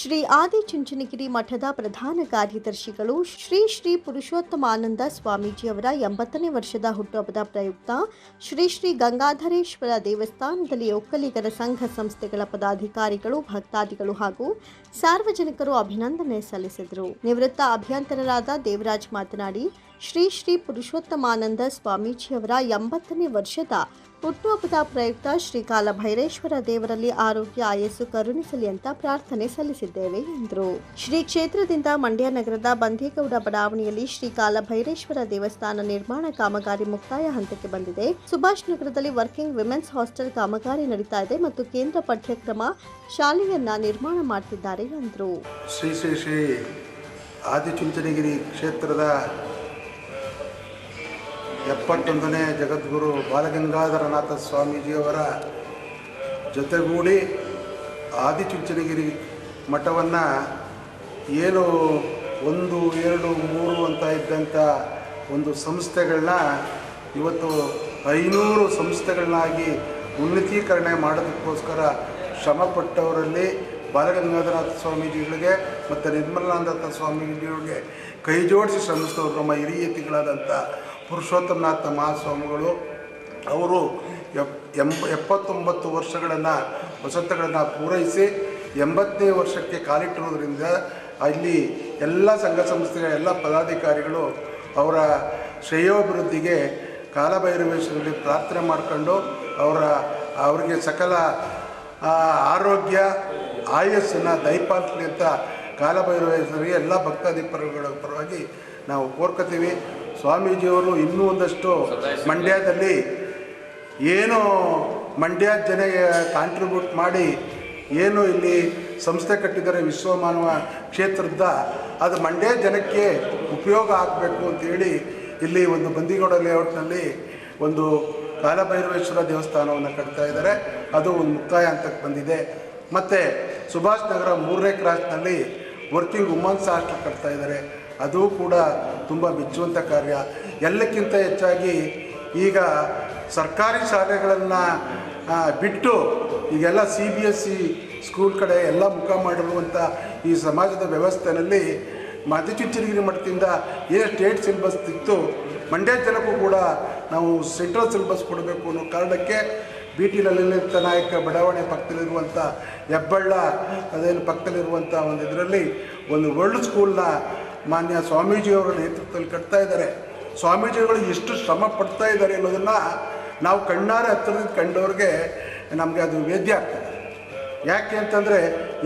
ಶ್ರೀ ಆದಿಚುಂಚನಗಿರಿ ಮಠದ ಪ್ರಧಾನ ಕಾರ್ಯದರ್ಶಿಗಳು ಶ್ರೀ ಶ್ರೀ ಪುರುಷೋತ್ತಮಾನಂದ ಸ್ವಾಮೀಜಿಯವರ ಎಂಬತ್ತನೇ ವರ್ಷದ ಹುಟ್ಟುಹಬ್ಬದ ಪ್ರಯುಕ್ತ ಶ್ರೀ ಶ್ರೀ ಗಂಗಾಧರೇಶ್ವರ ದೇವಸ್ಥಾನದಲ್ಲಿ ಒಕ್ಕಲಿಗರ ಸಂಘ ಸಂಸ್ಥೆಗಳ ಪದಾಧಿಕಾರಿಗಳು, ಭಕ್ತಾದಿಗಳು ಹಾಗೂ ಸಾರ್ವಜನಿಕರು ಅಭಿನಂದನೆ ಸಲ್ಲಿಸಿದರು. ನಿವೃತ್ತ ಅಭಿಯಂತರರಾದ ದೇವರಾಜ್ ಮಾತನಾಡಿ, ಶ್ರೀ ಶ್ರೀ ಪುರುಷೋತ್ತಮಾನಂದ ಸ್ವಾಮೀಜಿಯವರ ಎಂಬತ್ತನೇ ವರ್ಷದ ಹುಟ್ಟುಹಬ್ಬದ ಪ್ರಯುಕ್ತ ಶ್ರೀಕಾಲ ಭೈರೇಶ್ವರ ದೇವರಲ್ಲಿ ಆರೋಗ್ಯ, ಆಯಸ್ಸು ಕರುಣಿಸಲಿ ಅಂತ ಪ್ರಾರ್ಥನೆ ಸಲ್ಲಿಸಿದ್ದೇವೆ, ಎಂದರು. ಶ್ರೀ ಕ್ಷೇತ್ರದಿಂದ ಮಂಡ್ಯ ನಗರದ ಬಂದೇಗೌಡ ಬಡಾವಣೆಯಲ್ಲಿ ಶ್ರೀಕಾಲ ಭೈರೇಶ್ವರ ದೇವಸ್ಥಾನ ನಿರ್ಮಾಣ ಕಾಮಗಾರಿ ಮುಕ್ತಾಯ ಹಂತಕ್ಕೆ ಬಂದಿದೆ. ಸುಭಾಷ್ ನಗರದಲ್ಲಿ ವರ್ಕಿಂಗ್ ವಿಮೆನ್ಸ್ ಹಾಸ್ಟೆಲ್ ಕಾಮಗಾರಿ ನಡೀತಾ ಇದೆ ಮತ್ತು ಕೇಂದ್ರ ಪಠ್ಯಕ್ರಮ ಶಾಲೆಯನ್ನ ನಿರ್ಮಾಣ ಮಾಡ್ತಿದ್ದಾರೆ, ಎಂದರು. ಶ್ರೀ ಶ್ರೀ ಶ್ರೀ ಆದಿಚುಂಚನಗಿರಿ ಕ್ಷೇತ್ರದ ಎಪ್ಪತ್ತೊಂದನೇ ಜಗದ್ಗುರು ಬಾಲಗಂಗಾಧರನಾಥ ಸ್ವಾಮೀಜಿಯವರ ಜೊತೆಗೂಡಿ ಆದಿಚುಂಚನಗಿರಿ ಮಠವನ್ನು ಏನು ಒಂದು, ಎರಡು, ಮೂರು ಅಂತ ಇದ್ದಂಥ ಒಂದು ಸಂಸ್ಥೆಗಳನ್ನ ಇವತ್ತು ಐನೂರು ಸಂಸ್ಥೆಗಳನ್ನಾಗಿ ಉನ್ನತೀಕರಣ ಮಾಡೋದಕ್ಕೋಸ್ಕರ ಶ್ರಮಪಟ್ಟವರಲ್ಲಿ ಬಾಲಗಂಗಾಧರನಾಥ ಸ್ವಾಮೀಜಿಗಳಿಗೆ ಮತ್ತು ನಿರ್ಮಲಾನಂದ ಸ್ವಾಮೀಜಿಗಳಿಗೆ ಕೈ ಜೋಡಿಸಿ ಶ್ರಮಿಸಿದವರು ನಮ್ಮ ಹಿರಿಯತಿಗಳಾದಂಥ ಪುರುಷೋತ್ತಮನಾಥ ಮಹಾಸ್ವಾಮಿಗಳು, ಅವರು ಎಪ್ ಎಂಬ ಎಪ್ಪತ್ತೊಂಬತ್ತು ವರ್ಷಗಳನ್ನು ವಸಂತಗಳನ್ನು ಪೂರೈಸಿ ಎಂಬತ್ತನೇ ವರ್ಷಕ್ಕೆ ಕಾಲಿಟ್ಟಿರೋದ್ರಿಂದ ಅಲ್ಲಿ ಎಲ್ಲ ಸಂಘ ಸಂಸ್ಥೆಗಳ ಎಲ್ಲ ಪದಾಧಿಕಾರಿಗಳು ಅವರ ಶ್ರೇಯೋಭಿವೃದ್ಧಿಗೆ ಕಾಲಭೈರವೇಶ್ವರಲ್ಲಿ ಪ್ರಾರ್ಥನೆ ಮಾಡಿಕೊಂಡು ಅವರ, ಅವರಿಗೆ ಸಕಲ ಆರೋಗ್ಯ, ಆಯಸ್ಸನ್ನು ದಯಪಾಲಿಸಲಿ ಅಂತ ಕಾಲಭೈರವೇಶ್ವರಿಗೆ ಎಲ್ಲ ಭಕ್ತಾಧಿಪರುಗಳ ಪರವಾಗಿ ನಾವು ಕೋರ್ಕೋತೀವಿ ಸ್ವಾಮೀಜಿಯವರು ಇನ್ನೂ ಒಂದಷ್ಟು ಮಂಡ್ಯದಲ್ಲಿ ಏನು ಮಂಡ್ಯ ಜನ ಕಾಂಟ್ರಿಬ್ಯೂಟ್ ಮಾಡಿ ಏನು ಇಲ್ಲಿ ಸಂಸ್ಥೆ ಕಟ್ಟಿದ್ದಾರೆ ವಿಶ್ವಮಾನವ ಕ್ಷೇತ್ರದ. ಅದು ಮಂಡ್ಯ ಜನಕ್ಕೆ ಉಪಯೋಗ ಆಗಬೇಕು ಅಂತೇಳಿ ಇಲ್ಲಿ ಒಂದು ಬಂದಿಗೌಡ ಲೇಔಟ್ನಲ್ಲಿ ಒಂದು ಕಾಲಭೈರವೇಶ್ವರ ದೇವಸ್ಥಾನವನ್ನು ಕಟ್ತಾ ಇದ್ದಾರೆ. ಅದು ಒಂದು ಮುಕ್ತಾಯ ಹಂತಕ್ಕೆ ಬಂದಿದೆ. ಮತ್ತು ಸುಭಾಷ್ ನಗರ ಮೂರನೇ ಕ್ರಾಸ್ನಲ್ಲಿ ವರ್ಕಿಂಗ್ ವುಮನ್ಸ್ ಹಾಸ್ಟೆಲ್ ಕಟ್ತಾ ಇದ್ದಾರೆ. ಅದು ಕೂಡ ತುಂಬ ಮೆಚ್ಚುವಂಥ ಕಾರ್ಯ. ಎಲ್ಲಕ್ಕಿಂತ ಹೆಚ್ಚಾಗಿ ಈಗ ಸರ್ಕಾರಿ ಶಾಲೆಗಳನ್ನು ಬಿಟ್ಟು ಈಗೆಲ್ಲ C B S C school ಕಡೆ ಎಲ್ಲ ಮುಖ ಮಾಡಿರುವಂಥ ಈ ಸಮಾಜದ ವ್ಯವಸ್ಥೆಯಲ್ಲಿ ಮಧ್ಯಚುಚ್ಚನಗಿರಿ ಮಠದಿಂದ ಏನು ಸ್ಟೇಟ್ ಸಿಲೆಬಸ್ ಇತ್ತು ಮಂಡ್ಯ ಜನಕ್ಕೂ ಕೂಡ ನಾವು ಸೆಂಟ್ರಲ್ ಸಿಲೆಬಸ್ ಕೊಡಬೇಕು ಅನ್ನೋ ಕಾರಣಕ್ಕೆ ಬಿ ಟಿ ಲಲಿತ ನಾಯಕ ಬಡಾವಣೆ ಪಕ್ಕದಲ್ಲಿರುವಂಥ ಹೆಬ್ಬಳ್ಳ, ಅದೇನು ಪಕ್ಕದಲ್ಲಿರುವಂಥ ಒಂದು ಇದರಲ್ಲಿ ಒಂದು ವರ್ಲ್ಡ್ ಸ್ಕೂಲ್ನ ಮಾನ್ಯ ಸ್ವಾಮೀಜಿಯವರ ನೇತೃತ್ವದಲ್ಲಿ ಕಟ್ತಾ ಇದ್ದಾರೆ. ಸ್ವಾಮೀಜಿಗಳು ಎಷ್ಟು ಶ್ರಮ ಪಡ್ತಾ ಇದ್ದಾರೆ ಅನ್ನೋದನ್ನು ನಾವು ಕಣ್ಣಾರೆ ಹತ್ತಿರದಿಂದ ಕಂಡವ್ರಿಗೆ ನಮಗೆ ಅದು ವೇದ್ಯ ಆಗ್ತದೆ. ಯಾಕೆ ಅಂತಂದರೆ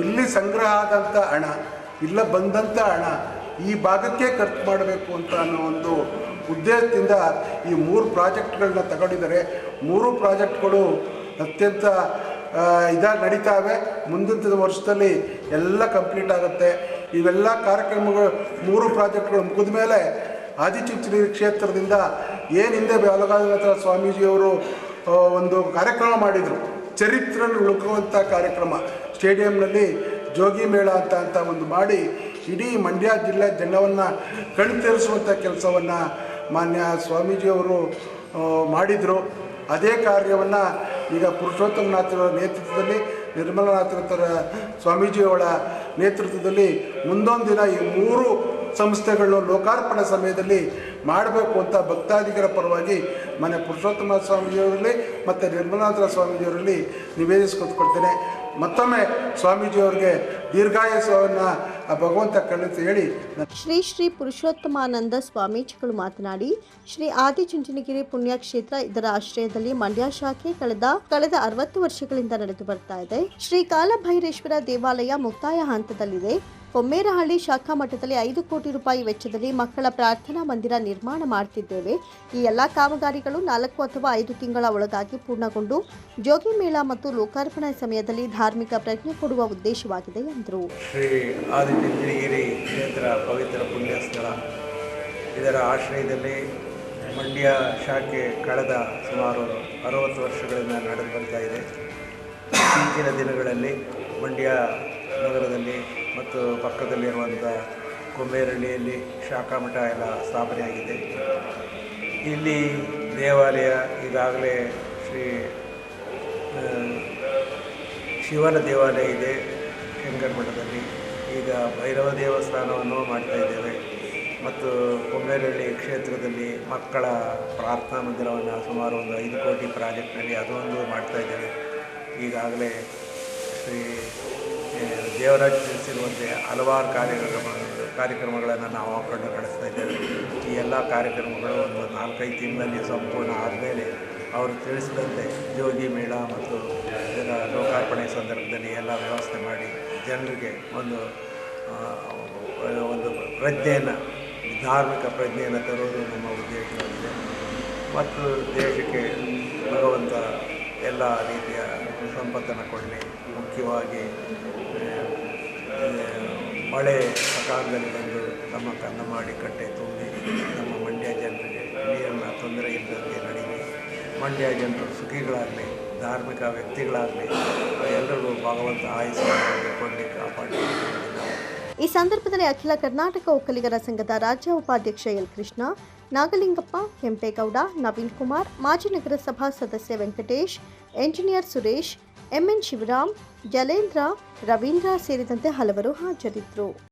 ಇಲ್ಲಿ ಸಂಗ್ರಹ ಆದಂಥ ಹಣ, ಇಲ್ಲ ಬಂದಂಥ ಹಣ ಈ ಭಾಗಕ್ಕೆ ಖರ್ಚು ಮಾಡಬೇಕು ಅಂತ ಅನ್ನೋ ಒಂದು ಉದ್ದೇಶದಿಂದ ಈ ಮೂರು ಪ್ರಾಜೆಕ್ಟ್ಗಳನ್ನ ತಗೊಂಡಿದ್ದಾರೆ. ಮೂರು ಪ್ರಾಜೆಕ್ಟ್ಗಳು ಅತ್ಯಂತ ಇದಾಗಿ ನಡೀತಾವೆ. ಮುಂದಿನ ವರ್ಷದಲ್ಲಿ ಎಲ್ಲ ಕಂಪ್ಲೀಟ್ ಆಗುತ್ತೆ. ಇವೆಲ್ಲ ಕಾರ್ಯಕ್ರಮಗಳು, ಮೂರು ಪ್ರಾಜೆಕ್ಟ್ಗಳು ಮುಗಿದ ಮೇಲೆ ಆದಿಚುಂಚನಗಿರಿ ಕ್ಷೇತ್ರದಿಂದ ಏನು ಹಿಂದೆ ಸ್ವಾಮೀಜಿಯವರು ಒಂದು ಕಾರ್ಯಕ್ರಮ ಮಾಡಿದರು. ಚರಿತ್ರೆ ಉಳುಕುವಂಥ ಕಾರ್ಯಕ್ರಮ. ಸ್ಟೇಡಿಯಂನಲ್ಲಿ ಜೋಗಿ ಮೇಳ ಅಂತ ಅಂತ ಒಂದು ಮಾಡಿ ಇಡೀ ಮಂಡ್ಯ ಜಿಲ್ಲೆ ಜನವನ್ನು ಕಣ್ತೇರಿಸುವಂಥ ಕೆಲಸವನ್ನು ಮಾನ್ಯ ಸ್ವಾಮೀಜಿಯವರು ಮಾಡಿದರು. ಅದೇ ಕಾರ್ಯವನ್ನು ಈಗ ಪುರುಷೋತ್ತಮನಾಥರ ನೇತೃತ್ವದಲ್ಲಿ ನಿರ್ಮಲನಾಥರ ಸ್ವಾಮೀಜಿಯವರ ನೇತೃತ್ವದಲ್ಲಿ ಮುಂದೊಂದು ದಿನ ಈ ಮೂರು ಸಂಸ್ಥೆಗಳನ್ನು ಲೋಕಾರ್ಪಣೆ ಸಮಯದಲ್ಲಿ ಮಾಡಬೇಕು ಅಂತ ಭಕ್ತಾದಿಗರ ಪರವಾಗಿ ಮನೆ ಪುರುಷೋತ್ತಮ ಸ್ವಾಮೀಜಿಯವರಲ್ಲಿ ಮತ್ತು ನಿರ್ಮಲಾನಂದ ಸ್ವಾಮೀಜಿಯವರಲ್ಲಿ ನಿವೇದಿಸ್ಕೊಳ್ತೇನೆ ಮತ್ತೊಮ್ಮೆ ಸ್ವಾಮೀಜಿಯವರಿಗೆ ದೀರ್ಘಾಯಸವನ್ನು ಆ ಭಗವಂತ ಹೇಳಿ ಶ್ರೀ ಶ್ರೀ ಪುರುಷೋತ್ತಮಾನಂದ ಸ್ವಾಮೀಜಿಗಳು ಮಾತನಾಡಿ, ಶ್ರೀ ಆದಿಚುಂಚನಗಿರಿ ಪುಣ್ಯಕ್ಷೇತ್ರ ಇದರ ಆಶ್ರಯದಲ್ಲಿ ಮಂಡ್ಯ ಶಾಖೆ ಕಳೆದ ಕಳೆದ ಅರವತ್ತು ವರ್ಷಗಳಿಂದ ನಡೆದು ಬರ್ತಾ ಇದೆ. ಶ್ರೀ ಕಾಲಭೈರೇಶ್ವರ ದೇವಾಲಯ ಮುಕ್ತಾಯ ಹಂತದಲ್ಲಿದೆ. ಕೊಮ್ಮೇರಹಳ್ಳಿ ಶಾಖಾ ಮಠದಲ್ಲಿ ಐದು ಕೋಟಿ ರೂಪಾಯಿ ವೆಚ್ಚದಲ್ಲಿ ಮಕ್ಕಳ ಪ್ರಾರ್ಥನಾ ಮಂದಿರ ನಿರ್ಮಾಣ ಮಾಡ್ತಿದ್ದೇವೆ. ಈ ಎಲ್ಲ ಕಾಮಗಾರಿಗಳು ನಾಲ್ಕು ಅಥವಾ ಐದು ತಿಂಗಳ ಒಳಗಾಗಿ ಪೂರ್ಣಗೊಂಡು ಜೋಗಿ ಮೇಳ ಮತ್ತು ಲೋಕಾರ್ಪಣೆ ಸಮಯದಲ್ಲಿ ಧಾರ್ಮಿಕ ಪ್ರಜ್ಞೆ ಕೊಡುವ ಉದ್ದೇಶವಾಗಿದೆ, ಎಂದರು. ಶ್ರೀ ಪವಿತ್ರ ಪುಣ್ಯ ಸ್ಥಳ ಇದರ ಆಶ್ರಯದಲ್ಲಿ ಮಂಡ್ಯ ಶಾಖೆ ಕಳೆದ ಸುಮಾರು ಅರವತ್ತು ವರ್ಷಗಳಿಂದ ನಡೆದು ಬರ್ತಾ ಇದೆ. ಇತ್ತೀಚಿನ ದಿನಗಳಲ್ಲಿ ಮಂಡ್ಯ ನಗರದಲ್ಲಿ ಮತ್ತು ಪಕ್ಕದಲ್ಲಿರುವಂಥ ಕುಂಬೇರಳ್ಳಿಯಲ್ಲಿ ಶಾಖಾ ಮಠ ಎಲ್ಲ ಸ್ಥಾಪನೆಯಾಗಿದೆ. ಇಲ್ಲಿ ದೇವಾಲಯ ಈಗಾಗಲೇ ಶ್ರೀ ಶಿವನ ದೇವಾಲಯ ಇದೆ ಶಂಕರ ಮಠದಲ್ಲಿ. ಈಗ ಭೈರವ ದೇವಸ್ಥಾನವನ್ನು ಮಾಡ್ತಾ ಇದ್ದೇವೆ. ಮತ್ತು ಕೊಂಬೇರಳ್ಳಿ ಕ್ಷೇತ್ರದಲ್ಲಿ ಮಕ್ಕಳ ಪ್ರಾರ್ಥನಾ ಮಂದಿರವನ್ನು ಸುಮಾರು ಒಂದು ಐದು ಕೋಟಿ ಪ್ರಾಜೆಕ್ಟ್ನಲ್ಲಿ ಅದೊಂದು ಮಾಡ್ತಾ ಇದ್ದೇವೆ. ಈಗಾಗಲೇ ಶ್ರೀ ದೇವರಾಜ್ ತಿಳಿಸಿರುವಂತೆ ಹಲವಾರು ಕಾರ್ಯಕ್ರಮ ಕಾರ್ಯಕ್ರಮಗಳನ್ನು ನಾವು ಹಾಕೊಂಡು ನಡೆಸ್ತಾ ಇದ್ದೇವೆ. ಈ ಎಲ್ಲ ಕಾರ್ಯಕ್ರಮಗಳು ಒಂದು ನಾಲ್ಕೈದು ತಿಂಗಳಲ್ಲಿ ಸಂಪೂರ್ಣ ಆದಮೇಲೆ ಅವರು ತಿಳಿಸಿದಂತೆ ಜೋಗಿ ಮೇಳ ಮತ್ತು ಇದರ ಲೋಕಾರ್ಪಣೆ ಸಂದರ್ಭದಲ್ಲಿ ಎಲ್ಲ ವ್ಯವಸ್ಥೆ ಮಾಡಿ ಜನರಿಗೆ ಒಂದು ಒಂದು ಪ್ರಜ್ಞೆಯನ್ನು, ಧಾರ್ಮಿಕ ಪ್ರಜ್ಞೆಯನ್ನು ತರುವುದು ನಮ್ಮ ಉದ್ದೇಶವಾಗಿದೆ. ಮತ್ತು ದೇಶಕ್ಕೆ ಭಗವಂತ ಎಲ್ಲ ರೀತಿಯ ಸಂಪತ್ತನ್ನು ಕೊಡಲಿ. ಮುಖ್ಯವಾಗಿ ಮಳೆ ಸಕಾಲದಲ್ಲಿ ಬಂದು ನಮ್ಮ ಕನ್ನಮಾಡಿ ಕಟ್ಟೆ ತುಂಬಿ ನಮ್ಮ ಮಂಡ್ಯ ಜನರಿಗೆ ನೀರನ್ನು ತೊಂದರೆ ಇಲ್ಲದಂತೆ ನಡೀಲಿ. ಮಂಡ್ಯ ಜನರು ಸುಖಿಗಳಾಗಲಿ, ಧಾರ್ಮಿಕ ವ್ಯಕ್ತಿಗಳಾಗಲಿ, ಎಲ್ಲರಿಗೂ ಭಗವಂತ ಆಯಸ್ಸು ಕೊಡಲಿ ಕಾಪಾಡಿ ಈ ಸಂದರ್ಭದಲ್ಲಿ ಅಖಿಲ ಕರ್ನಾಟಕ ಒಕ್ಕಲಿಗರ ಸಂಘದ ರಾಜ್ಯ ಉಪಾಧ್ಯಕ್ಷ ಎಲ್ ಕೃಷ್ಣ, ನಾಗಲಿಂಗಪ್ಪ, ಕೆಂಪೇಗೌಡ, ನವೀನ್ ಕುಮಾರ್, ಮಾಜಿ ನಗರಸಭಾ ಸದಸ್ಯ ವೆಂಕಟೇಶ್, ಎಂಜಿನಿಯರ್ ಸುರೇಶ್ ಎಂಎನ್ ಶಿವರಾಮ್ ಜಲೇಂದ್ರ ರವೀಂದ್ರ ಸೇರಿದಂತೆ ಹಲವರು ಹಾಜರಿದ್ದರು.